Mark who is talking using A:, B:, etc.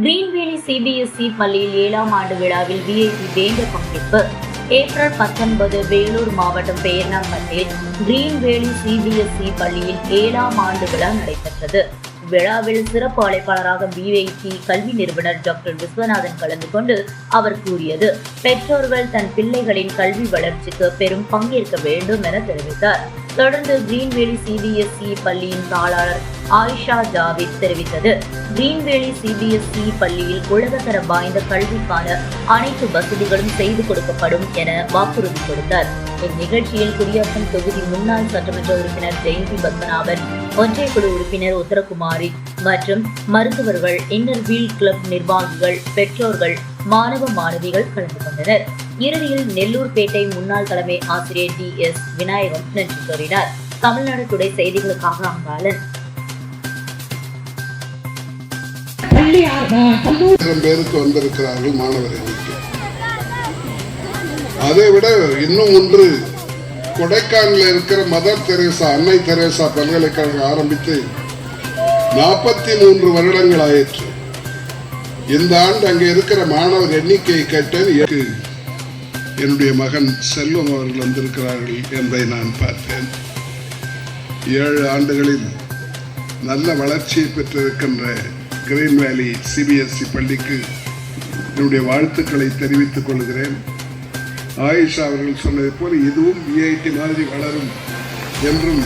A: கிரீன்வேலி CBSE பள்ளியில் ஏழாம் ஆண்டு விழாவில் விஐபி வேண்ட பங்கேற்பு. ஏப்ரல் பத்தொன்பது வேலூர் மாவட்டம் பேர்ணாம்பட்டில் கிரீன்வேலி சிபிஎஸ்இ பள்ளியில் ஏழாம் ஆண்டு விழா நடைபெற்றது. விழாவில் சிறப்பு அழைப்பாளராக பிஐடி கல்வி நிறுவனர் டாக்டர் விஸ்வநாதன் கலந்து கொண்டு அவர் கூறியது பெற்றோர்கள் தன் பிள்ளைகளின் கல்வி வளர்ச்சிக்கு பெரும் பங்கேற்க வேண்டும் என தெரிவித்தார். தொடர்ந்து கிரீன்வேலி சிபிஎஸ்இ பள்ளியின் தாளாளர் ஆயிஷா ஜாவித் தெரிவித்தது. கிரீன்வேலி சிபிஎஸ்இ பள்ளியில் உலகத்தர வாய்ந்த கல்விக்கான அனைத்து வசதிகளும் செய்து கொடுக்கப்படும் என வாக்குறுதி கொடுத்தார். இந்நிகழ்ச்சியில் குடியாத்தம் தொகுதி முன்னாள் சட்டமன்ற உறுப்பினர் ஜெயந்தி பத்மநாபன் ஒன்றிய குழு உறுப்பினர் உத்தரகுமாரி மற்றும் மருத்துவர்கள் இன்னர் வீல் கிளப் நிர்வாகிகள் பெற்றோர்கள் மாணவ மாணவிகள் கலந்து கொண்டனர். இறுதியில் நெல்லூர் பேட்டை முன்னாள் தலைமை ஆசிரியர் டி எஸ் விநாயகம் நன்றி கூறினார். தமிழ்நாடு துறை செய்திகளுக்காக அங்காளன்.
B: பேருக்கு வந்திருக்கிறார்கள் மாணவர் அதை விட இன்னும் ஒன்று கொடைக்கானல இருக்கிற மதர் தெரேசா அன்னை தெரேசா பல்கலைக்கழகம் ஆரம்பித்து நாற்பத்தி மூன்று வருடங்கள் ஆயிற்று. இந்த ஆண்டு அங்கே இருக்கிற மாணவர் எண்ணிக்கையை கேட்டேன். எனக்கு என்னுடைய மகன் செல்வம் அவர்கள் வந்திருக்கிறார்கள் என்பதை நான் பார்த்தேன். ஏழு ஆண்டுகளில் நல்ல வளர்ச்சியை பெற்றிருக்கின்ற கிரீன் வேலி சிபிஎஸ்இ பள்ளிக்கு என்னுடைய வாழ்த்துக்களை தெரிவித்துக் கொள்கிறேன். ஆயிஷா அவர்கள் சொன்னது போல இதுவும் விஐடி மாதிரி வளரும் என்றும்